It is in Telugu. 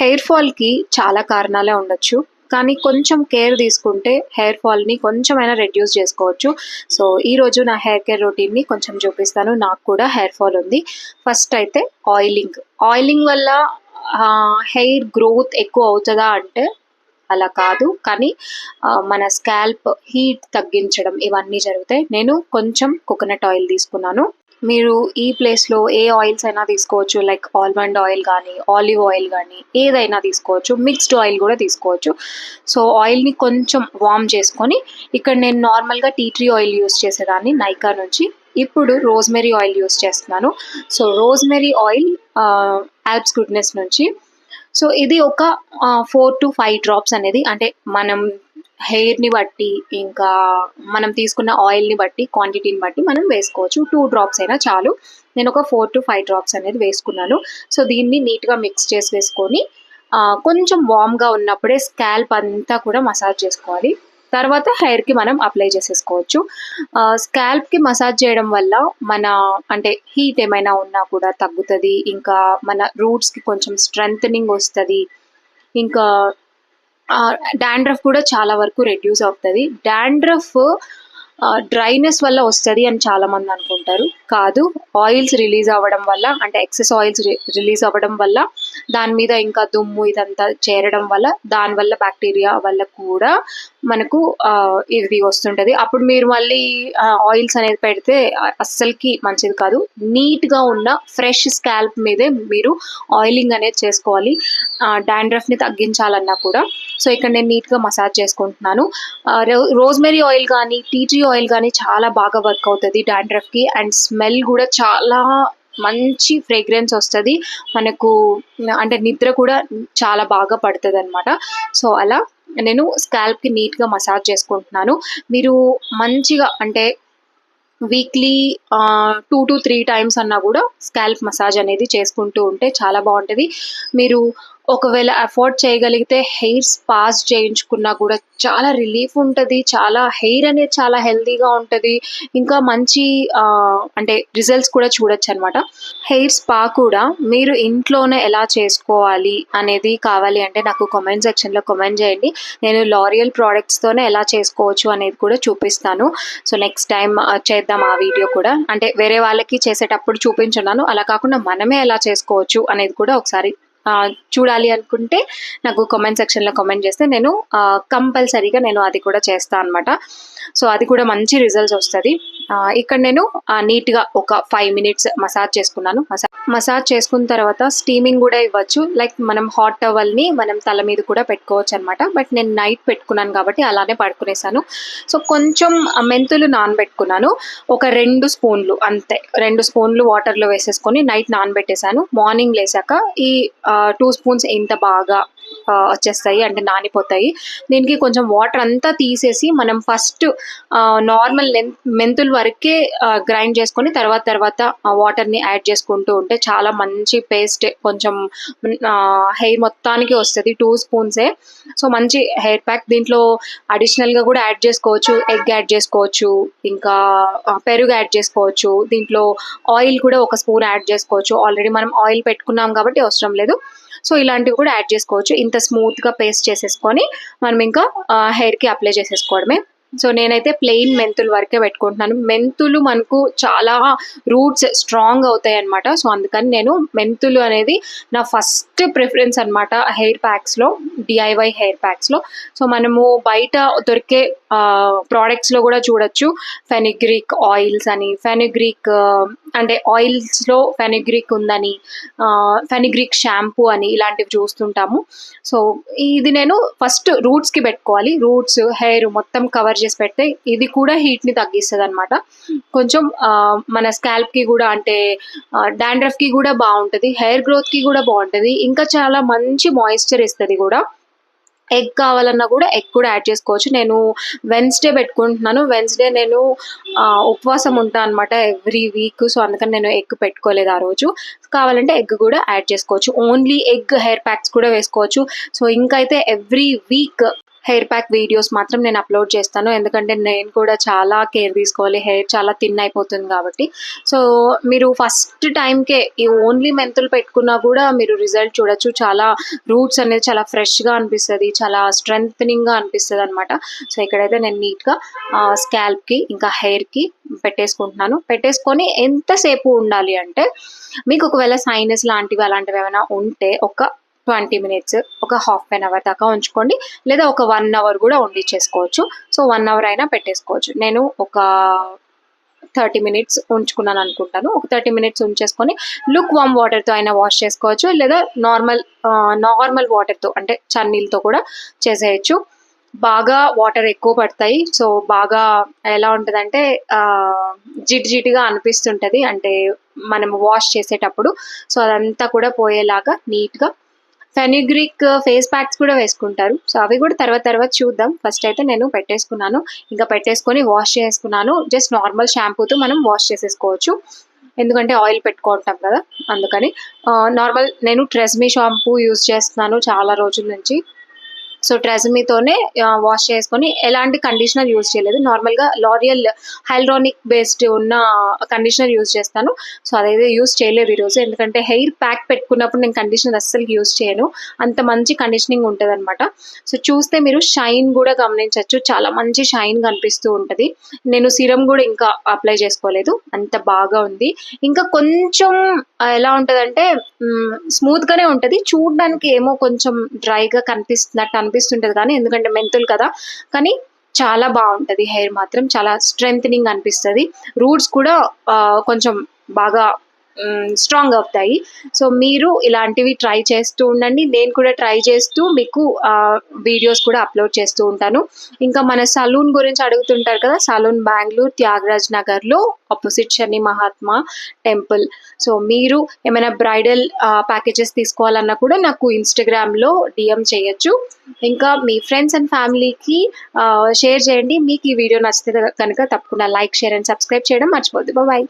హెయిర్ ఫాల్‌కి చాలా కారణాలే ఉండొచ్చు. కానీ కొంచెం కేర్ తీసుకుంటే హెయిర్ ఫాల్‌ని కొంచెమైనా రెడ్యూస్ చేసుకోవచ్చు. సో, ఈరోజు నా హెయిర్ కేర్ రొటీన్‌ని కొంచెం చూపిస్తాను. నాకు కూడా హెయిర్ ఫాల్ ఉంది. ఫస్ట్ అయితే ఆయిలింగ్. ఆయిలింగ్ వల్ల హెయిర్ గ్రోత్ ఎక్కువ అవుతుందా అంటే అలా కాదు. కానీ మన స్కాల్ప్ హీట్ తగ్గించడం ఇవన్నీ జరుగుతాయి. నేను కొంచెం కోకోనట్ ఆయిల్ తీసుకున్నాను. మీరు ఈ ప్లేస్‌లో ఏ ఆయిల్స్ అయినా తీసుకోవచ్చు. లైక్ ఆల్మండ్ ఆయిల్ కానీ ఆలివ్ ఆయిల్ కానీ ఏదైనా తీసుకోవచ్చు. మిక్స్డ్ ఆయిల్ కూడా తీసుకోవచ్చు. సో, ఆయిల్‌ని కొంచెం వార్మ్ చేసుకొని ఇక్కడ నేను నార్మల్‌గా టీ ట్రీ ఆయిల్ యూజ్ చేసేదాన్ని నైకా నుంచి. ఇప్పుడు రోజ్‌మెరీ ఆయిల్ యూస్ చేస్తున్నాను. సో, రోజ్‌మెరీ ఆయిల్ యాప్స్ గుడ్‌నెస్ నుంచి. సో, ఇది ఒక ఫోర్ టు ఫైవ్ డ్రాప్స్ అనేది అంటే మనం హెయిర్‌ని బట్టి, ఇంకా మనం తీసుకున్న ఆయిల్‌ని బట్టి, క్వాంటిటీని బట్టి మనం వేసుకోవచ్చు. టూ డ్రాప్స్ అయినా చాలు. నేను ఒక 4-5 డ్రాప్స్ అనేది వేసుకున్నాను. సో, దీన్ని నీట్‌గా మిక్స్ చేసి వేసుకొని కొంచెం వామ్గా ఉన్నప్పుడే స్కాల్ప్ అంతా కూడా మసాజ్ చేసుకోవాలి. తర్వాత హెయిర్‌కి మనం అప్లై చేసేసుకోవచ్చు. స్కాల్ప్‌కి మసాజ్ చేయడం వల్ల మన అంటే హీట్ ఏమైనా ఉన్నా కూడా తగ్గుతుంది ఇంకా మన రూట్స్‌కి కొంచెం స్ట్రెంథనింగ్ వస్తుంది ఇంకా డాండ్రఫ్ కూడా చాలా వరకు రెడ్యూస్ అవుతది. డాండ్రఫ్ డ్రైనెస్ వల్ల వస్తది అని చాలామంది అనుకుంటారు. కాదు. ఆయిల్స్ రిలీజ్ అవ్వడం వల్ల అంటే ఎక్సెస్ ఆయిల్స్ రిలీజ్ అవ్వడం వల్ల దాని మీద ఇంకా దుమ్ము ఇదంతా చేరడం వల్ల దానివల్ల బ్యాక్టీరియా వల్ల కూడా మనకు ఇది వస్తుంటది. అప్పుడు మీరు మళ్ళీ ఆయిల్స్ అనేది పెడితే అస్సలకి మంచిది కాదు. నీట్‌గా ఉన్న ఫ్రెష్ స్కాల్ప్ మీదే మీరు ఆయిలింగ్ అనేది చేసుకోవాలి. డాండ్రఫ్‌ని తగ్గించాలన్నా కూడా. సో, ఇక్కడ నేను నీట్‌గా మసాజ్ చేసుకుంటున్నాను. రోజ్‌మెరీ ఆయిల్ కానీ టీ ట్రీ ఆయిల్ కానీ చాలా బాగా వర్క్ అవుతుంది డాండ్రఫ్‌కి. అండ్ స్మెల్ కూడా చాలా మంచి ఫ్రేగ్రెన్స్ వస్తుంది మనకు అంటే నిద్ర కూడా చాలా బాగా పడుతుంది అనమాట సో, అలా నేను స్కాల్ప్‌కి నీట్‌గా మసాజ్ చేసుకుంటున్నాను. మీరు మంచిగా అంటే weekly two to three times అన్నా కూడా స్కాల్ప్ మసాజ్ అనేది చేసుకుంటూ ఉంటే చాలా బాగుంటుంది మీరు ఒకవేళ అఫోర్డ్ చేయగలిగితే హెయిర్ స్పాస్ చేయించుకున్నా కూడా చాలా రిలీఫ్ ఉంటుంది చాలా హెయిర్ అనేది చాలా హెల్తీగా ఉంటుంది ఇంకా మంచి అంటే రిజల్ట్స్ కూడా చూడొచ్చు అనమాట హెయిర్ స్పా కూడా మీరు ఇంట్లోనే ఎలా చేసుకోవాలి అనేది కావాలి అంటే నాకు కామెంట్ సెక్షన్‌లో కామెంట్ చేయండి. నేను లారియల్ ప్రోడక్ట్స్తోనే ఎలా చేసుకోవచ్చు అనేది కూడా చూపిస్తాను. సో, నెక్స్ట్ టైం చేద్దాం ఆ వీడియో కూడా. అంటే వేరే వాళ్ళకి చేసేటప్పుడు చూపించున్నాను. అలా కాకుండా మనమే ఎలా చేసుకోవచ్చు అనేది కూడా ఒకసారి చూడాలి అనుకుంటే నాకు కామెంట్ సెక్షన్‌లో కామెంట్ చేస్తే నేను కంపల్సరీగా నేను అది కూడా చేస్తాను అనమాట. సో, అది కూడా మంచి రిజల్ట్స్ వస్తుంది ఇక్కడ నేను నీట్‌గా ఒక ఫైవ్ మినిట్స్ మసాజ్ చేసుకున్నాను. మసాజ్ మసాజ్ చేసుకున్న తర్వాత స్టీమింగ్ కూడా ఇవ్వచ్చు. లైక్ మనం హాట్ టవల్‌ని మనం తల మీద కూడా పెట్టుకోవచ్చు అనమాట బట్ నేను నైట్ పెట్టుకున్నాను కాబట్టి అలానే పడుకునేసాను. సో, కొంచెం మెంతులు నానబెట్టుకున్నాను. ఒక రెండు స్పూన్లు అంతే. రెండు స్పూన్లు వాటర్‌లో వేసేసుకొని నైట్ నానబెట్టేశాను మార్నింగ్ లేసాక ఈ టూ స్పూన్స్ ఎంత బాగా వచ్చేస్తాయి. అంటే నానిపోతాయి. దీనికి కొంచెం వాటర్ అంతా తీసేసి మనం ఫస్ట్ నార్మల్ లెన్ మెంతులు వరకే గ్రైండ్ చేసుకొని తర్వాత తర్వాత వాటర్‌ని యాడ్ చేసుకుంటూ ఉంటే చాలా మంచి పేస్ట్ కొంచెం హెయిర్ మొత్తానికి వస్తుంది టూ స్పూన్సే. సో, మంచి హెయిర్ ప్యాక్ దీంట్లో అడిషనల్‌గా కూడా యాడ్ చేసుకోవచ్చు. ఎగ్ యాడ్ చేసుకోవచ్చు. ఇంకా పెరుగు యాడ్ చేసుకోవచ్చు. దీంట్లో ఆయిల్ కూడా ఒక స్పూన్ యాడ్ చేసుకోవచ్చు. ఆల్రెడీ మనం ఆయిల్ పెట్టుకున్నాం కాబట్టి అవసరం లేదు. సో, ఇలాంటివి కూడా యాడ్ చేసుకోవచ్చు. ఇంత స్మూత్‌గా పేస్ట్ చేసేసుకొని మనం ఇంకా హెయిర్‌కి అప్లై చేసేసుకోవడమే. సో, నేనైతే ప్లెయిన్ మెంతులు వరకే పెట్టుకుంటున్నాను. మెంతులు మనకు చాలా రూట్స్ స్ట్రాంగ్ అవుతాయి అనమాట సో, అందుకని నేను మెంతులు అనేది నా ఫస్ట్ ప్రిఫరెన్స్ అనమాట హెయిర్ ప్యాక్స్‌లో. డిఐవై హెయిర్ ప్యాక్స్‌లో. సో, మనము బయట దొరికే ప్రోడక్ట్స్లో కూడా చూడొచ్చు. ఫెనిగ్రీక్ ఆయిల్స్ అని, ఫెనిగ్రిక్ అంటే ఆయిల్స్‌లో ఫెనిగ్రిక్ ఉందని, ఫెనిగ్రిక్ షాంపూ అని ఇలాంటివి చూస్తుంటాము. సో, ఇది నేను ఫస్ట్ రూట్స్‌కి పెట్టుకోవాలి. రూట్స్, హెయిర్ మొత్తం కవర్ చేసి పెడితే ఇది కూడా హీట్‌ని అనమాట కొంచెం మన మన స్కాల్ప్‌కి కూడా అంటే డాండ్రఫ్ డాండ్రఫ్‌కి కూడా బాగుంటుంది హెయిర్ గ్రోత్‌కి కూడా బాగుంటుంది ఇంకా చాలా మంచి మాయిశ్చర్ ఇస్తుంది కూడా. ఎగ్ కావాలన్నా కూడా ఎగ్ కూడా యాడ్ చేసుకోవచ్చు. నేను వెన్స్‌డే పెట్టుకుంటున్నాను. వెన్స్‌డే నేను ఉపవాసం ఉంటాను అనమాట ఎవ్రీ వీక్. సో, అందుకని నేను ఎగ్ పెట్టుకోలేదు ఆ రోజు. కావాలంటే ఎగ్ కూడా యాడ్ చేసుకోవచ్చు. ఓన్లీ ఎగ్ హెయిర్ ప్యాక్స్ కూడా వేసుకోవచ్చు. సో, ఇంకైతే every week hair pack videos మాత్రం నేను అప్లోడ్ చేస్తాను. ఎందుకంటే నేను కూడా చాలా కేర్ తీసుకోవాలి. హెయిర్ చాలా థిన్ అయిపోతుంది కాబట్టి. సో మీరు ఫస్ట్ టైంకే ఈ ఓన్లీ మెంతులు పెట్టుకున్నా కూడా మీరు రిజల్ట్ చూడొచ్చు. చాలా రూట్స్ అనేది చాలా ఫ్రెష్గా అనిపిస్తుంది. చాలా స్ట్రెంగ్గా అనిపిస్తుంది అనమాట సో ఇక్కడైతే నేను నీట్గా స్కాల్ప్కి ఇంకా హెయిర్కి పెట్టేసుకుంటున్నాను. పెట్టేసుకొని ఎంతసేపు ఉండాలి అంటే మీకు ఒకవేళ సైనస్ లాంటివి అలాంటివి ఏమైనా ఉంటే ఒక ట్వంటీ మినిట్స్ ఒక హాఫ్ అన్ అవర్ దాకా ఉంచుకోండి. లేదా ఒక వన్ అవర్ కూడా వండిచ్చేసుకోవచ్చు సో వన్ అవర్ అయినా పెట్టేసుకోవచ్చు. నేను ఒక థర్టీ మినిట్స్ ఉంచుకున్నాను అనుకుంటాను. ఒక థర్టీ మినిట్స్ ఉంచేసుకొని లుక్ వామ్ వాటర్తో అయినా వాష్ చేసుకోవచ్చు. లేదా నార్మల్ నార్మల్ వాటర్తో అంటే చన్నీళ్ళతో కూడా చేసేయచ్చు. బాగా వాటర్ ఎక్కువ పడతాయి. సో బాగా ఎలా ఉంటుందంటే ఆ, జిడ్ అనిపిస్తుంటుంది. అంటే మనం వాష్ చేసేటప్పుడు. సో అదంతా కూడా పోయేలాగా నీట్గా ఫెనిగ్రిక్ ఫేస్ uh, ప్యాక్స్ కూడా వేసుకుంటారు. సో అవి కూడా తర్వాత తర్వాత చూద్దాం. ఫస్ట్ అయితే నేను పెట్టేసుకున్నాను. ఇంకా పెట్టేసుకొని వాష్ చేసుకున్నాను జస్ట్ నార్మల్ షాంపూతో మనం వాష్ చేసేసుకోవచ్చు. ఎందుకంటే ఆయిల్ పెట్టుకుంటాం కదా అందుకని. Uh, నార్మల్ నేను ట్రెస్మీ షాంపూ యూజ్ చేస్తున్నాను చాలా రోజుల నుంచి. సో ట్రెజమీతోనే వాష్ చేసుకొని ఎలాంటి కండిషనర్ యూజ్ చేయలేదు. నార్మల్గా లారియల్ హైల్రానిక్ బేస్డ్ ఉన్న కండిషనర్ యూజ్ చేస్తాను. సో అదైతే యూజ్ చేయలేదు ఈరోజు ఎందుకంటే హెయిర్ ప్యాక్ పెట్టుకున్నప్పుడు నేను కండిషనర్ అస్సలు యూజ్ చేయను. అంత మంచి కండిషనింగ్ ఉంటుంది అనమాట సో చూస్తే మీరు షైన్ కూడా గమనించవచ్చు. చాలా మంచి షైన్ కనిపిస్తూ ఉంటుంది. నేను సిరం కూడా ఇంకా అప్లై చేసుకోలేదు. అంత బాగా ఉంది. ఇంకా కొంచెం ఎలా ఉంటుందంటే స్మూత్ గానే ఉంటుంది. చూడడానికి ఏమో కొంచెం డ్రైగా కనిపిస్తున్నట్టు అనిపిస్తుంటుంది కానీ ఎందుకంటే మెంతులు కదా. కానీ చాలా బాగుంటది హెయిర్ మాత్రం చాలా స్ట్రెంగ్ అనిపిస్తుంది. రూట్స్ కూడా ఆ, కొంచెం బాగా స్ట్రాంగ్ అవుతాయి. సో మీరు ఇలాంటివి ట్రై చేస్తూ ఉండండి. నేను కూడా ట్రై చేస్తూ మీకు వీడియోస్ కూడా అప్లోడ్ చేస్తూ ఉంటాను. ఇంకా మన సలూన్ గురించి అడుగుతుంటారు కదా సలూన్ బెంగళూరు త్యాగరాజ్ నగర్లో opposite Shani Mahatma temple so మీరు ఏమైనా బ్రైడల్ ప్యాకేజెస్ తీసుకోవాలన్నా కూడా నాకు ఇన్స్టాగ్రామ్లో డిఎం చేయొచ్చు. ఇంకా మీ ఫ్రెండ్స్ అండ్ ఫ్యామిలీకి షేర్ చేయండి. మీకు ఈ వీడియో నచ్చితే కనుక తప్పకుండా లైక్ షేర్ అండ్ సబ్స్క్రైబ్ చేయడం మర్చిపోద్దు బాయ్